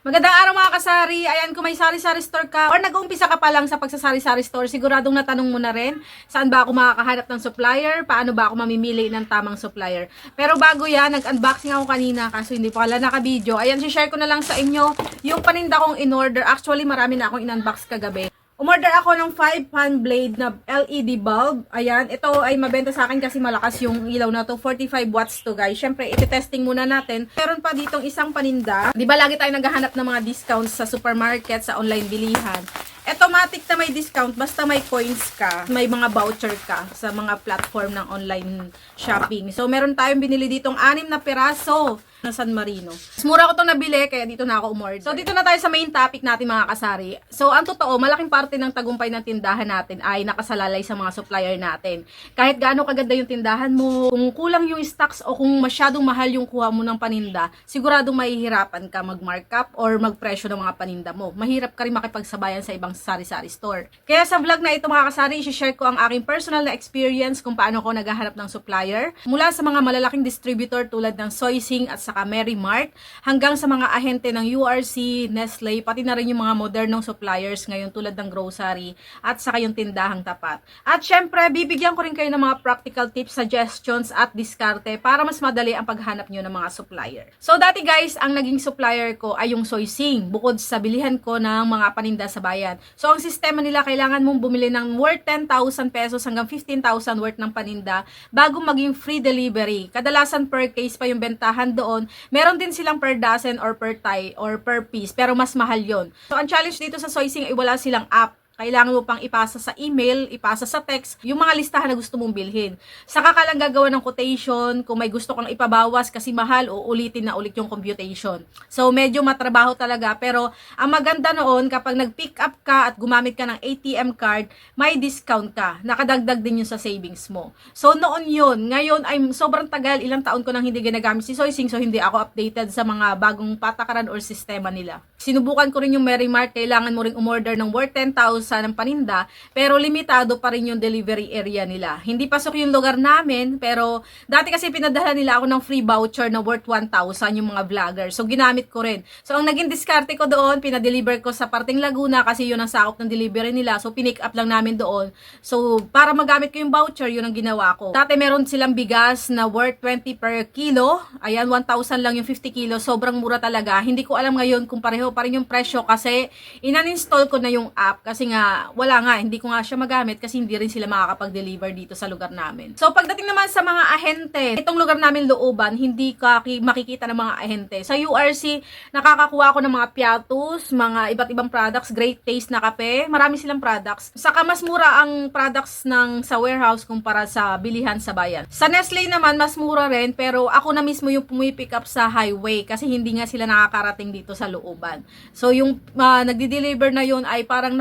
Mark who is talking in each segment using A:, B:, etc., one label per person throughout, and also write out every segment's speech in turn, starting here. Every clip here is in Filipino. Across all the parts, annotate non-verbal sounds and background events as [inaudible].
A: Magandang araw mga kasari. Ayan, kung may sari-sari store ka or nag-uumpisa ka pa lang sa pagsasari-sari store, siguradong natanong mo na rin saan ba ako makakahanap ng supplier, paano ba ako mamimili ng tamang supplier. Pero bago yan, nag-unboxing ako kanina kaso hindi pa pala naka-video. Ayan, share ko na lang sa inyo yung paninda kong in-order. Actually, marami na akong in-unbox kagabi. Umorder ako ng 5 fan blade na LED bulb. Ayan, ito ay mabenta sa akin kasi malakas yung ilaw na to. 45 watts to guys. Siyempre, iti-testing muna natin. Meron pa ditong isang paninda. Di ba lagi tayo naghahanap ng mga discounts sa supermarket, sa online bilihan. Automatic na may discount basta may coins ka, may mga voucher ka sa mga platform ng online shopping. So, meron tayong binili ditong anim na piraso na San Marino. Mas mura ko itong nabili, kaya dito na ako umorder. So, dito na tayo sa main topic natin mga kasari. So, ang totoo, malaking parte ng tagumpay ng tindahan natin ay nakasalalay sa mga supplier natin. Kahit gaano kaganda yung tindahan mo, kung kulang yung stocks o kung masyadong mahal yung kuha mo ng paninda, siguradong mahihirapan ka mag-markup or magpresyo ng mga paninda mo. Mahirap ka rin makipagsabayan sa ibang sari-sari store. Kaya sa vlog na ito mga kasari, i-share ko ang aking personal na experience kung paano ko naghahanap ng supplier. Mula sa mga malalaking distributor tulad ng Soysing at saka Mary Mart, hanggang sa mga ahente ng URC, Nestle, pati na rin yung mga modernong suppliers ngayon tulad ng grocery at saka yung tindahang tapat. At syempre, bibigyan ko rin kayo ng mga practical tips, suggestions at diskarte para mas madali ang paghanap nyo ng mga supplier. So dati guys, ang naging supplier ko ay yung Soysing bukod sa bilihan ko ng mga paninda sa bayan. So ang sistema nila, kailangan mong bumili ng worth 10,000 pesos hanggang 15,000 worth ng paninda bago maging free delivery. Kadalasan per case pa yung bentahan doon. Meron din silang per dozen or per tie or per piece, pero mas mahal yon. So ang challenge dito sa Soysing ay wala silang app kailangan mo pang ipasa sa email, ipasa sa text, yung mga listahan na gusto mong bilhin. Saka ka lang gagawa ng quotation, kung may gusto kang ipabawas kasi mahal, o ulitin na ulit yung computation. So, medyo matrabaho talaga. Pero, ang maganda noon, kapag nag-pick up ka at gumamit ka ng ATM card, may discount ka. Nakadagdag din yun sa savings mo. So, noon yun. Ngayon, ay sobrang tagal, ilang taon ko nang hindi ginagamit si Soysing, so hindi ako updated sa mga bagong patakaran or sistema nila. Sinubukan ko rin yung Mary Mart, kailangan mo rin umorder ng worth 10,000 ng paninda, pero limitado pa rin yung delivery area nila. Hindi pasok yung lugar namin, pero dati kasi pinadala nila ako ng free voucher na worth 1,000 yung mga vlogger. So, ginamit ko rin. So, ang naging diskarte ko doon, pinadeliver ko sa parting Laguna kasi yun ang sakop ng delivery nila. So, pinick up lang namin doon. So, para magamit ko yung voucher, yun ang ginawa ko. Dati meron silang bigas na worth 20 per kilo. Ayan, 1,000 lang yung 50 kilo. Sobrang mura talaga. Hindi ko alam ngayon kung pareho pa rin yung presyo kasi inan-install ko na yung app kasi nga wala nga, hindi ko nga siya magamit kasi hindi rin sila makakapag-deliver dito sa lugar namin. So pagdating naman sa mga ahente, itong lugar namin looban, hindi ka ki- makikita ng mga ahente. Sa URC, nakakakuha ako ng mga piatos, mga iba't ibang products, great taste na kape, marami silang products. Saka mas mura ang products ng sa warehouse kumpara sa bilihan sa bayan. Sa Nestle naman, mas mura rin, pero ako na mismo yung pumipick up sa highway kasi hindi nga sila nakakarating dito sa looban. So yung uh, nagdi-deliver na yun ay parang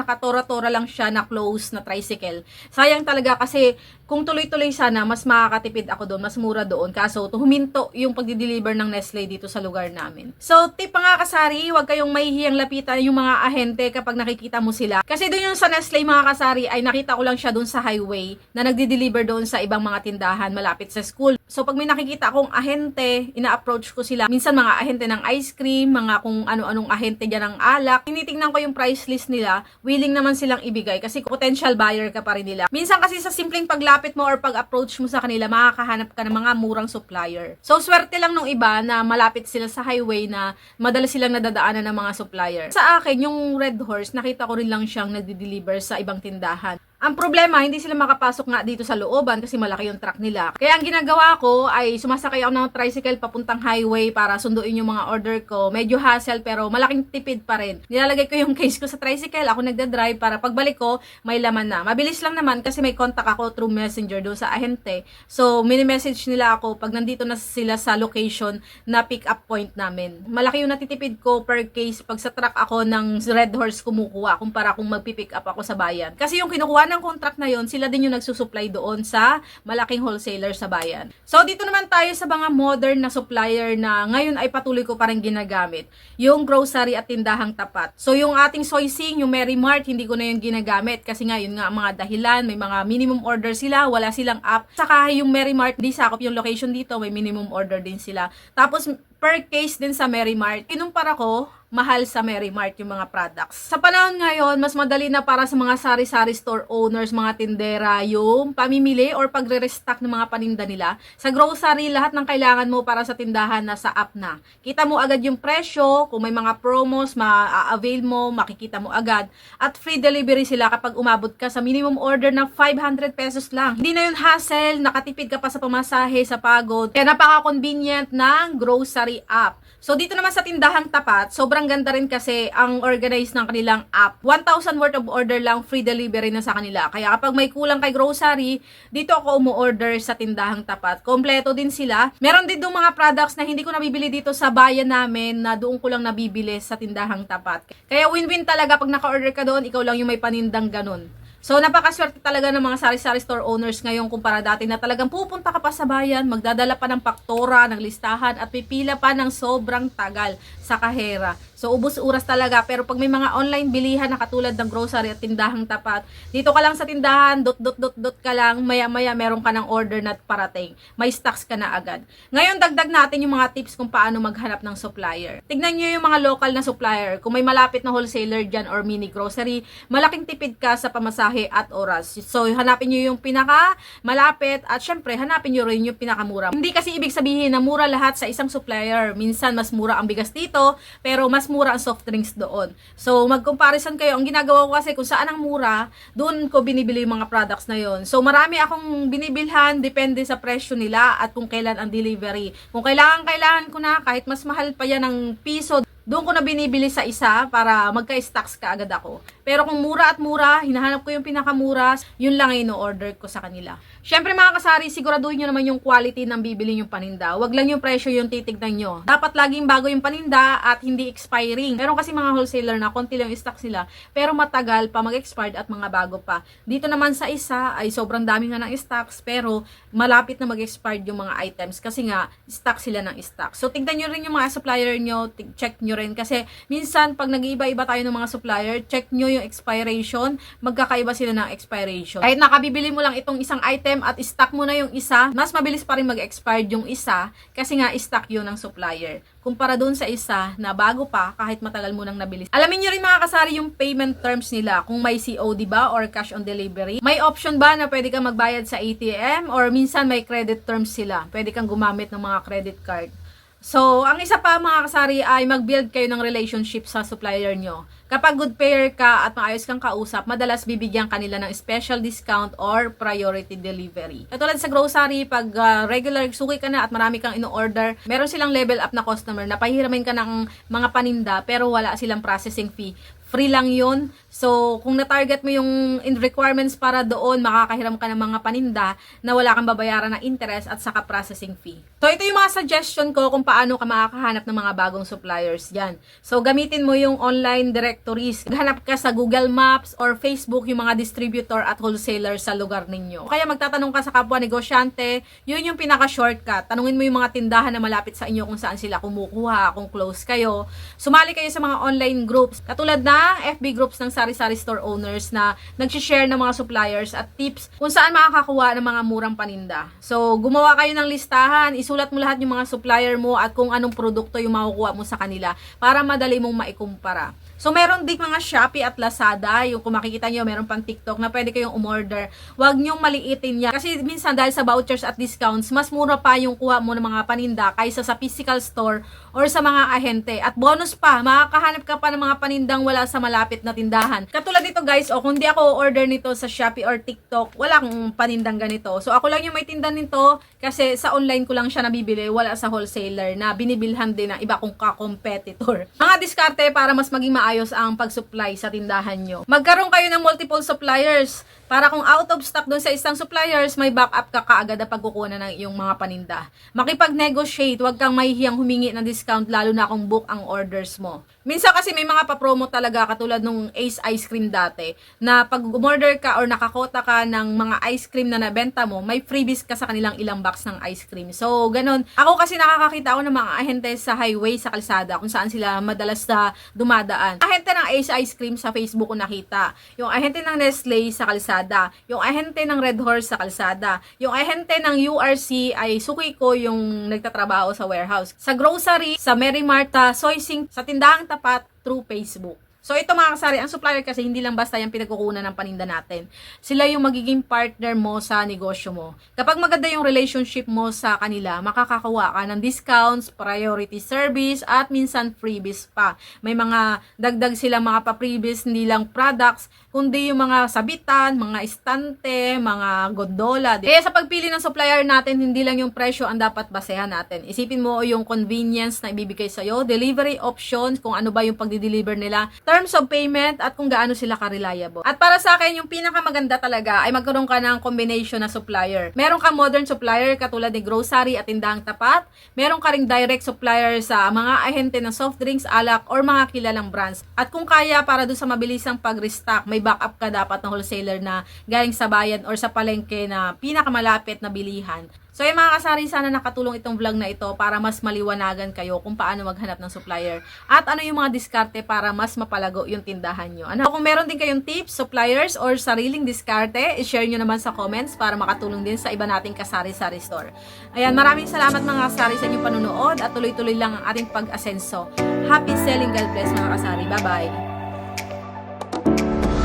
A: nakatora-tora lang siya na close na tricycle. Sayang talaga kasi kung tuloy-tuloy sana, mas makakatipid ako doon, mas mura doon. Kaso, huminto yung pagdi-deliver ng Nestle dito sa lugar namin. So, tip mga kasari, huwag kayong mahihiyang lapitan yung mga ahente kapag nakikita mo sila. Kasi doon yung sa Nestle mga kasari, ay nakita ko lang siya doon sa highway na nagdi-deliver doon sa ibang mga tindahan malapit sa school. So, pag may nakikita akong ahente, ina-approach ko sila. Minsan mga ahente ng ice cream, mga kung ano-anong ahente dyan ng alak. Tinitingnan ko yung price list nila, willing naman silang ibigay kasi potential buyer ka pa rin nila. Minsan kasi sa simpleng paglapit mo or pag-approach mo sa kanila, makakahanap ka ng mga murang supplier. So, swerte lang nung iba na malapit sila sa highway na madalas silang nadadaanan ng mga supplier. Sa akin, yung Red Horse, nakita ko rin lang siyang nagdi-deliver sa ibang tindahan. Ang problema, hindi sila makapasok nga dito sa looban kasi malaki yung truck nila. Kaya ang ginagawa ko ay sumasakay ako ng tricycle papuntang highway para sunduin yung mga order ko. Medyo hassle pero malaking tipid pa rin. Nilalagay ko yung [laughs] case ko sa tricycle, ako nagda-drive para pagbalik ko, may laman na. Mabilis lang naman kasi may contact ako through messenger doon sa ahente. So, mini-message nila ako pag nandito na sila sa location na pick up point namin. Malaki yung natitipid ko per case pag sa truck ako ng Red Horse kumukuha kumpara kung magpipick up ako sa bayan. Kasi yung kinukuha ng contract na yon, sila din yung nagsusupply doon sa malaking wholesaler sa bayan. So, dito naman tayo sa mga modern na supplier na ngayon ay patuloy ko pa rin ginagamit. Yung grocery at tindahang tapat. So, yung ating Soysing, yung Mary Mart, hindi ko na yung ginagamit kasi nga yun nga mga dahilan, may mga minimum order sila, wala silang app. Saka yung Mary Mart, di sakop yung location dito, may minimum order din sila. Tapos, per case din sa Mary Mart, kinumpara ko mahal sa Mary Mart yung mga products. Sa panahon ngayon, mas madali na para sa mga sari-sari store owners, mga tindera, yung pamimili or pagre-restock ng mga paninda nila. Sa grocery, lahat ng kailangan mo para sa tindahan nasa app na. Kita mo agad yung presyo, kung may mga promos, ma-avail mo, makikita mo agad. At free delivery sila kapag umabot ka sa minimum order na 500 pesos lang. Hindi na yun hassle, nakatipid ka pa sa pamasahe, sa pagod. Kaya napaka-convenient ng grocery app. So dito naman sa tindahang tapat, sobrang ganda rin kasi ang organize ng kanilang app. 1,000 worth of order lang, free delivery na sa kanila. Kaya kapag may kulang kay grocery, dito ako umu-order sa tindahang tapat. Kompleto din sila. Meron din doon mga products na hindi ko nabibili dito sa bayan namin na doon ko lang nabibili sa tindahang tapat. Kaya win-win talaga pag naka-order ka doon, ikaw lang yung may panindang ganun. So, napakaswerte talaga ng mga sari-sari store owners ngayon kumpara dati na talagang pupunta ka pa sa bayan, magdadala pa ng paktora, ng listahan, at pipila pa ng sobrang tagal sa kahera. So, ubus oras talaga. Pero pag may mga online bilihan na katulad ng grocery at tindahang tapat, dito ka lang sa tindahan, dot, dot, dot, dot ka lang, maya-maya meron ka ng order na parating. May stocks ka na agad. Ngayon, dagdag natin yung mga tips kung paano maghanap ng supplier. Tignan nyo yung mga local na supplier. Kung may malapit na wholesaler dyan or mini grocery, malaking tipid ka sa pamasahe at oras. So, hanapin nyo yung pinaka malapit at syempre, hanapin nyo rin yung pinakamura. Hindi kasi ibig sabihin na mura lahat sa isang supplier. Minsan, mas mura ang bigas dito, pero mas mura ang soft drinks doon. So, mag-comparison kayo. Ang ginagawa ko kasi kung saan ang mura, doon ko binibili yung mga products na yon. So, marami akong binibilhan, depende sa presyo nila at kung kailan ang delivery. Kung kailangan, kailangan ko na, kahit mas mahal pa yan ng piso, doon ko na binibili sa isa para magka-stocks ka agad ako. Pero kung mura at mura, hinahanap ko yung pinakamura, yun lang ay no-order ko sa kanila. Syempre mga kasari, siguraduhin nyo naman yung quality ng bibili yung paninda. Huwag lang yung presyo yung titignan nyo. Dapat laging bago yung paninda at hindi expiring. Meron kasi mga wholesaler na konti lang yung stocks nila, pero matagal pa mag-expired at mga bago pa. Dito naman sa isa ay sobrang dami nga ng stocks, pero malapit na mag-expired yung mga items kasi nga stock sila ng stock. So tignan nyo rin yung mga supplier nyo, check nyo rin kasi minsan pag nag-iiba-iba tayo ng mga supplier, check nyo yung expiration, magkakaiba sila ng expiration. Kahit nakabibili mo lang itong isang item at stock mo na yung isa, mas mabilis pa rin mag-expired yung isa kasi nga stock yun ng supplier. Kumpara doon sa isa na bago pa kahit matagal mo nang nabili. Alamin nyo rin mga kasari yung payment terms nila kung may COD ba or cash on delivery. May option ba na pwede kang magbayad sa ATM or minsan may credit terms sila. Pwede kang gumamit ng mga credit card. So, ang isa pa mga kasari ay mag-build kayo ng relationship sa supplier nyo. Kapag good payer ka at maayos kang kausap, madalas bibigyan kanila ng special discount or priority delivery. Katulad sa grocery, pag uh, regular suki ka na at marami kang ino-order, meron silang level up na customer na pahiramin ka ng mga paninda pero wala silang processing fee free lang yun. So, kung na-target mo yung in requirements para doon, makakahiram ka ng mga paninda na wala kang babayaran ng interest at saka processing fee. So, ito yung mga suggestion ko kung paano ka makakahanap ng mga bagong suppliers yan. So, gamitin mo yung online directories. Hanap ka sa Google Maps or Facebook yung mga distributor at wholesaler sa lugar ninyo. Kaya magtatanong ka sa kapwa negosyante, yun yung pinaka-shortcut. Tanungin mo yung mga tindahan na malapit sa inyo kung saan sila kumukuha, kung close kayo. Sumali kayo sa mga online groups. Katulad na FB groups ng sari-sari store owners na nag-share ng mga suppliers at tips kung saan makakakuha ng mga murang paninda. So, gumawa kayo ng listahan, isulat mo lahat yung mga supplier mo at kung anong produkto yung makukuha mo sa kanila para madali mong maikumpara. So, meron din mga Shopee at Lazada, yung kung makikita nyo, meron pang TikTok na pwede kayong umorder. Huwag nyong maliitin yan. Kasi minsan dahil sa vouchers at discounts, mas mura pa yung kuha mo ng mga paninda kaysa sa physical store or sa mga ahente. At bonus pa, makakahanap ka pa ng mga panindang wala sa malapit na tindahan. Katulad dito guys, o kung di ako order nito sa Shopee or TikTok, wala akong panindang ganito. So, ako lang yung may tinda nito kasi sa online ko lang siya nabibili, wala sa wholesaler na binibilhan din ng iba kong ka-competitor. Mga diskarte para mas maging maayos ang pag-supply sa tindahan nyo. Magkaroon kayo ng multiple suppliers para kung out of stock doon sa isang suppliers, may backup ka kaagad na pagkukuha ng iyong mga paninda. Makipag-negotiate, huwag kang mahihiyang humingi ng discount lalo na kung book ang orders mo. Minsan kasi may mga papromo talaga talaga katulad nung Ace Ice Cream dati na pag umorder ka or nakakota ka ng mga ice cream na nabenta mo, may freebies ka sa kanilang ilang box ng ice cream. So, ganun. Ako kasi nakakakita ako ng mga ahente sa highway, sa kalsada, kung saan sila madalas na dumadaan. Ahente ng Ace Ice Cream sa Facebook ko nakita. Yung ahente ng Nestle sa kalsada. Yung ahente ng Red Horse sa kalsada. Yung ahente ng URC ay suki ko yung nagtatrabaho sa warehouse. Sa grocery, sa Mary Marta, Soysing, sa tindahang tapat through Facebook. So ito mga kasari, ang supplier kasi hindi lang basta yung pinagkukunan ng paninda natin. Sila yung magiging partner mo sa negosyo mo. Kapag maganda yung relationship mo sa kanila, makakakuha ka ng discounts, priority service, at minsan freebies pa. May mga dagdag sila mga pa-freebies, hindi lang products, kundi yung mga sabitan, mga istante, mga gondola. Kaya sa pagpili ng supplier natin, hindi lang yung presyo ang dapat basehan natin. Isipin mo yung convenience na ibibigay sa'yo, delivery options, kung ano ba yung pagdi-deliver nila, terms of payment, at kung gaano sila ka-reliable. At para sa akin, yung pinakamaganda talaga ay magkaroon ka ng combination na supplier. Meron ka modern supplier katulad ni grocery at tindahang tapat. Meron ka ring direct supplier sa mga ahente ng soft drinks, alak, or mga kilalang brands. At kung kaya para doon sa mabilisang pag-restock, may backup ka dapat ng wholesaler na galing sa bayan or sa palengke na pinakamalapit na bilihan. So yung mga kasari, sana nakatulong itong vlog na ito para mas maliwanagan kayo kung paano maghanap ng supplier. At ano yung mga diskarte para mas mapalago yung tindahan nyo. Ano? Kung meron din kayong tips, suppliers, or sariling diskarte, share nyo naman sa comments para makatulong din sa iba nating kasari-sari store. Ayan, maraming salamat mga kasari sa inyong panunood at tuloy-tuloy lang ang ating pag-asenso. Happy selling, God bless mga kasari. Bye-bye!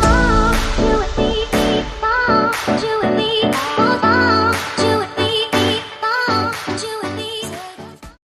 A: Oh, you and me, oh, you and me, oh.